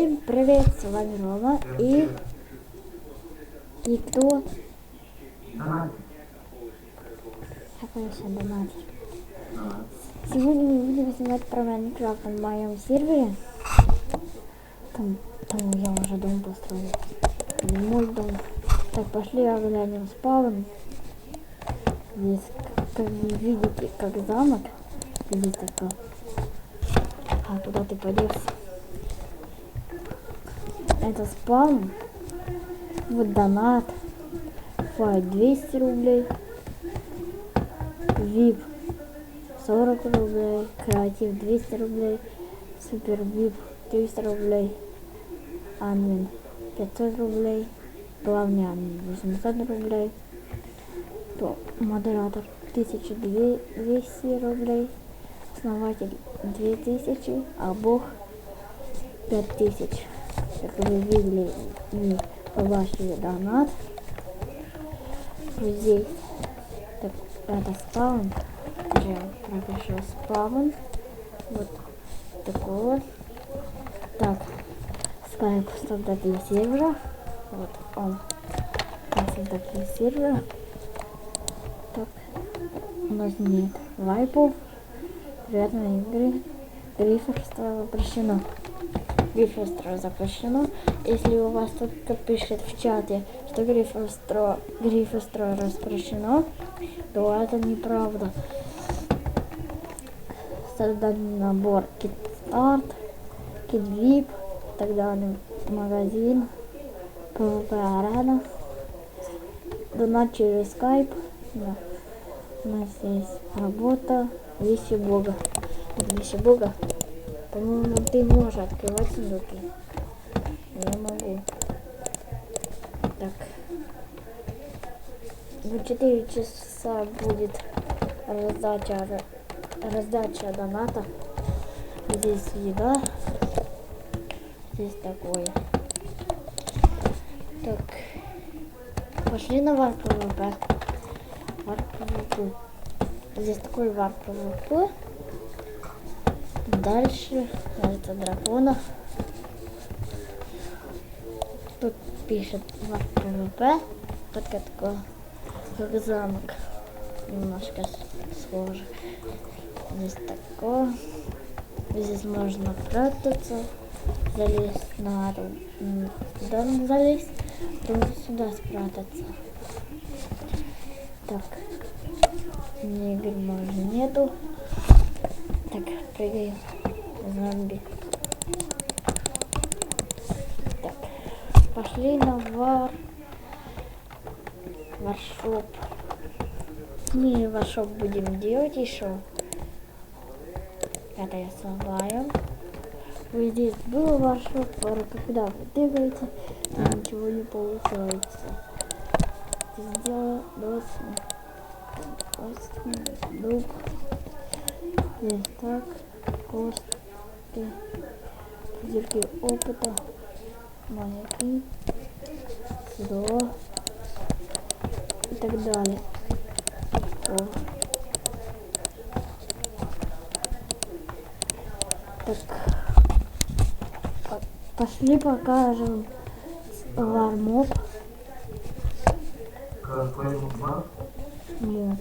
с вами Рома и... И кто? Какой еще донатер? Сегодня мы будем снимать про Майнкрафт на моем сервере. Там, там я уже дом построил. Мой дом. Так, пошли оглянем спаун. Здесь, как вы видите, как замок. Здесь такой. А куда ты поделся? Это спаун. Вот донат. Файт 200 рублей. VIP 40 рублей. Креатив 200 рублей. Супер VIP 300 рублей. Админ 500 рублей. Главный админ 800 рублей. То модератор 1200 рублей. Основатель 2000, а бог 5000. Видели и побачили донат. Здесь так, это спаун. Я пропишу спаун. Вот такой вот. Так, скайп создатель сервера. Вот он. Создатель сервера. Так, у нас нет вайпов. Приятной игры. Гриферство запрещено. Гриферство запрещено. Если у вас кто-то пишет в чате, что гриферство, гриферство запрещено, то это неправда. Создать набор Kit Start, Kit VIP, и так далее. Магазин, PvP Arena, донат через Skype. Да. У нас есть работа, вещи Бога. Вещи Бога. По-моему, ты можешь открывать сундуки. Я могу. Так. В 4 часа будет раздача, раздача доната. Здесь еда. Здесь такое. Так. Пошли на вар ПВП. Вар ПВП. Здесь такой вар ПВП. Дальше это дракона. Тут пишет вар ПВП. Только такое, как замок. Немножко схоже. Здесь такое. Здесь можно прятаться. Залезть на дом залезть. Потом сюда спрятаться. Так. Игр можно нету. Прыгаем. Зомби. Так. Пошли на вар. Варшоп. Мы варшоп будем делать еще. Это я собираю. Вы здесь был варшоп, когда вы тыгаете, ничего не получается. Сделал 20 Дуб. Здесь так. Кости. Зерки опыта. Маяки. Седло. И так далее. О. Так. Пошли покажем вармоп. Нет.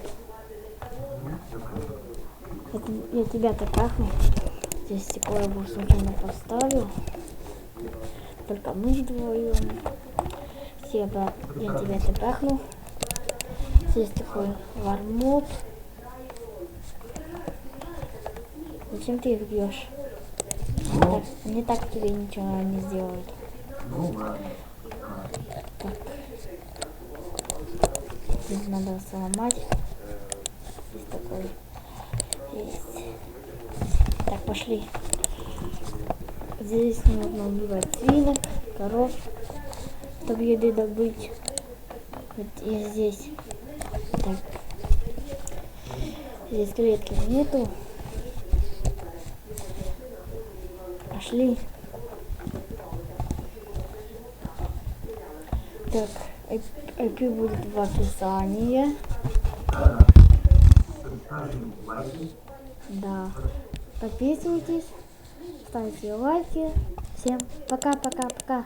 Это, я тебя так трахну. Здесь стекло я бы случайно поставил. Только мы вдвоем. Себа, я тебя трахну. Здесь такой вармоп. Зачем ты их бьешь? Так, не так тебе ничего не сделают. Так. Здесь надо сломать. Здесь такой пошли. Здесь нужно убивать свинок, коров, чтобы еды добыть. Вот и здесь. Так. Здесь клетки нету. Пошли. Так, IP будет в описании. Да. Подписывайтесь, ставьте лайки. Всем пока-пока-пока.